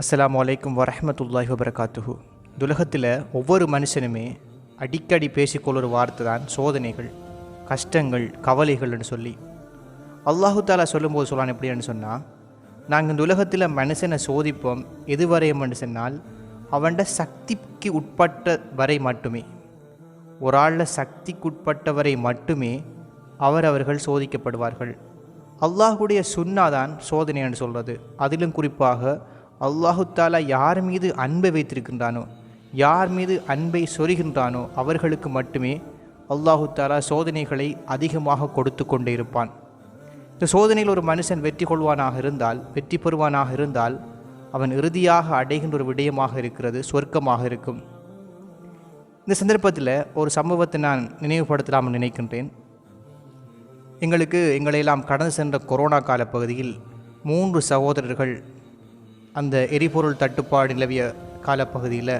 அஸ்லாம் அலைக்கும் வரஹ்மத்துல்லாஹி வபரகாத்துஹு. துலகத்தில் ஒவ்வொரு மனுஷனுமே அடிக்கடி பேசிக்கொள்ளுற வார்த்தை தான் சோதனைகள் கஷ்டங்கள் கவலைகள்னு சொல்லி. அல்லாஹு தாலா சொல்லும்போது சொல்லான் எப்படின்னு சொன்னால் நாங்கள் இந்த உலகத்தில் மனுஷனை சோதிப்போம் எதுவரையும் சொன்னால் அவன்ட சக்திக்கு உட்பட்ட வரை மட்டுமே. ஒரு ஆளில் சக்திக்கு உட்பட்டவரை மட்டுமே அவரவர்கள் சோதிக்கப்படுவார்கள். அல்லாஹுடைய சுன்னாதான் சோதனை என்று சொல்கிறது அதிலும் குறிப்பாக அல்லாஹு தாலா யார் மீது அன்பை வைத்திருக்கின்றானோ யார் மீது அன்பை சொருகின்றானோ அவர்களுக்கு மட்டுமே அல்லாஹு தாலா சோதனைகளை அதிகமாக கொடுத்து கொண்டே இருப்பான். இந்த சோதனையில் ஒரு மனுஷன் வெற்றி கொள்வானாக இருந்தால் வெற்றி பெறுவானாக இருந்தால் அவன் இறுதியாக அடைகின்ற ஒரு விடயமாக இருக்கிறது சொர்க்கமாக இருக்கும். இந்த சந்தர்ப்பத்தில் ஒரு சம்பவத்தை நான் நினைவுபடுத்தலாம் நினைக்கின்றேன். எங்களுக்கு எங்களையெல்லாம் கடந்து சென்ற கொரோனா கால பகுதியில் மூன்று சகோதரர்கள் அந்த எரிபொருள் தட்டுப்பாடு நிலவிய காலப்பகுதியில்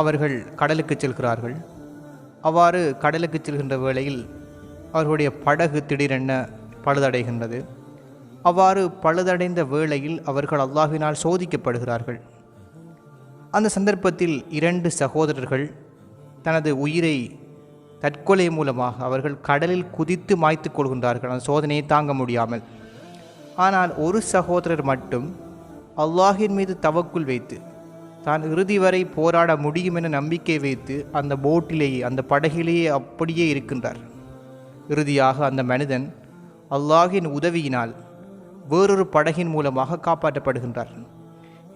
அவர்கள் கடலுக்கு செல்கிறார்கள். அவ்வாறு கடலுக்கு செல்கின்ற வேளையில் அவர்களுடைய படகு திடீரென பழுதடைகின்றது. அவ்வாறு பழுதடைந்த வேளையில் அவர்கள் அல்லாஹினால் சோதிக்கப்படுகிறார்கள். அந்த சந்தர்ப்பத்தில் இரண்டு சகோதரர்கள் தனது உயிரை தற்கொலை மூலமாக அவர்கள் கடலில் குதித்து மாய்த்து கொள்கின்றார்கள். அந்த சோதனையை தாங்க முடியாமல். ஆனால் ஒரு சகோதரர் மட்டும் அல்லாஹின் மீது தவக்குள் வைத்து தான் இறுதி வரை போராட முடியும் என நம்பிக்கை வைத்து அந்த போட்டிலேயே அந்த படகிலேயே அப்படியே இருக்கின்றார். இறுதியாக அந்த மனிதன் அல்லாஹின் உதவியினால் வேறொரு படகின் மூலமாக காப்பாற்றப்படுகின்றார்.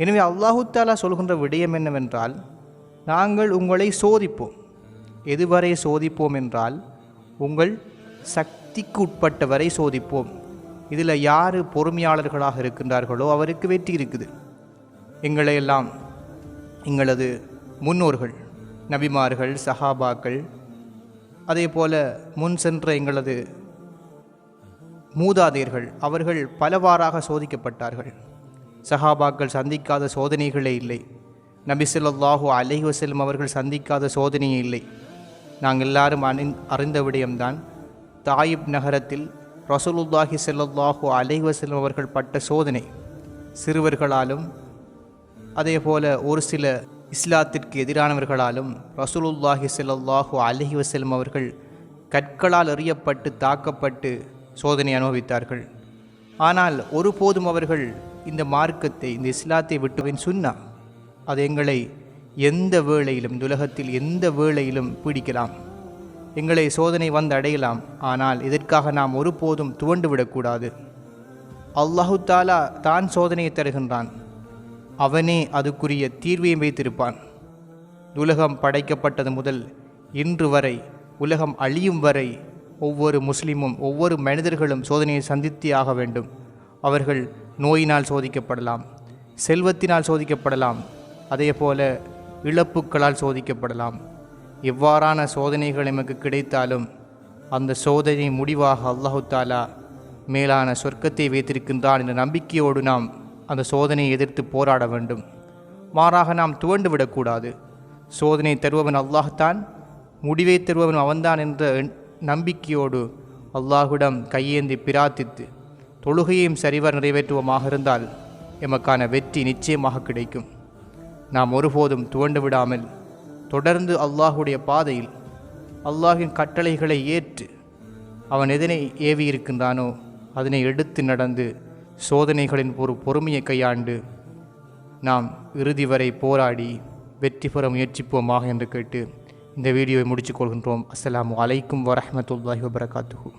எனவே அல்லாஹு தாலா சொல்கின்ற விடயம் என்னவென்றால் நாங்கள் உங்களை சோதிப்போம். எதுவரை சோதிப்போம் என்றால் உங்கள் சக்திக்கு உட்பட்டவரை சோதிப்போம். இதில் யார் பொறுமையாளர்களாக இருக்கின்றார்களோ அவருக்கு வெற்றி இருக்குது. எங்களை எல்லாம் எங்களது முன்னோர்கள் நபிமார்கள் சஹாபாக்கள் அதே போல் முன் சென்ற எங்களது மூதாதையர்கள் அவர்கள் பலவாறாக சோதிக்கப்பட்டார்கள். சஹாபாக்கள் சந்திக்காத சோதனைகளே இல்லை. நபி ஸல்லல்லாஹு அலைஹி அவர்கள் சந்திக்காத சோதனையே இல்லை. நாங்கள் எல்லாரும் அணி அறிந்த விடயம்தான். தாயிப் நகரத்தில் ரசூலுல்லாஹி ஸல்லல்லாஹு அலைஹி வஸல்லம் அவர்கள் பட்ட சோதனை சிறுவர்களாலும் அதே போல ஒரு சில இஸ்லாத்திற்கு எதிரானவர்களாலும் ரசூலுல்லாஹி ஸல்லல்லாஹு அலஹி வஸல்லம் அவர்கள் கற்களால் எறியப்பட்டு தாக்கப்பட்டு சோதனை அனுபவித்தார்கள். ஆனால் ஒருபோதும் அவர்கள் இந்த மார்க்கத்தை இந்த இஸ்லாத்தை விட்டுவின் சுன்னா அது எங்களை எந்த வேளையிலும் துலகத்தில் எந்த வேளையிலும் பிடிக்கலாம். எங்களை சோதனை வந்து அடையலாம். ஆனால் இதற்காக நாம் ஒருபோதும் துவண்டு விடக்கூடாது. அல்லாஹு தாலா தான் சோதனையை தருகின்றான். அவனே அதுக்குரிய தீர்வையும் வைத்திருப்பான். உலகம் படைக்கப்பட்டது முதல் இன்று வரை உலகம் அழியும் வரை ஒவ்வொரு முஸ்லீமும் ஒவ்வொரு மனிதர்களும் சோதனையை சந்தித்தே ஆக வேண்டும். அவர்கள் நோயினால் சோதிக்கப்படலாம் செல்வத்தினால் சோதிக்கப்படலாம் அதே போல இழப்புக்களால் சோதிக்கப்படலாம். எவ்வாறான சோதனைகள் எமக்கு கிடைத்தாலும் அந்த சோதனை முடிவாக அல்லாஹு தாலா மேலான சொர்க்கத்தை வைத்திருக்கின்றான் என்ற நம்பிக்கையோடு நாம் அந்த சோதனையை எதிர்த்து போராட வேண்டும். மாறாக நாம் துவண்டு விடக்கூடாது. சோதனை தருபவன் அல்லாஹ்தான் முடிவை தருபவன் அவன்தான் என்ற நம்பிக்கையோடு அல்லாஹுடம் கையேந்தி பிரார்த்தித்து தொழுகையும் சரிவர் நிறைவேற்றுவோமாக இருந்தால் எமக்கான வெற்றி நிச்சயமாக கிடைக்கும். நாம் ஒருபோதும் துவண்டு விடாமல் தொடர்ந்து அல்லாஹுடைய பாதையில் அல்லாஹின் கட்டளைகளை ஏற்று அவன் எதனை ஏவியிருக்கின்றானோ அதனை எடுத்து நடந்து சோதனைகளின் ஒரு பொறுமையை கையாண்டு நாம் இறுதி வரை போராடி வெற்றி பெற முயற்சிப்போமாக என்று கேட்டு இந்த வீடியோவை முடித்துக் கொள்கின்றோம். அஸ்லாம் அலைக்கும் வரமத்துல்லாஹி வபரகாத்துஹு.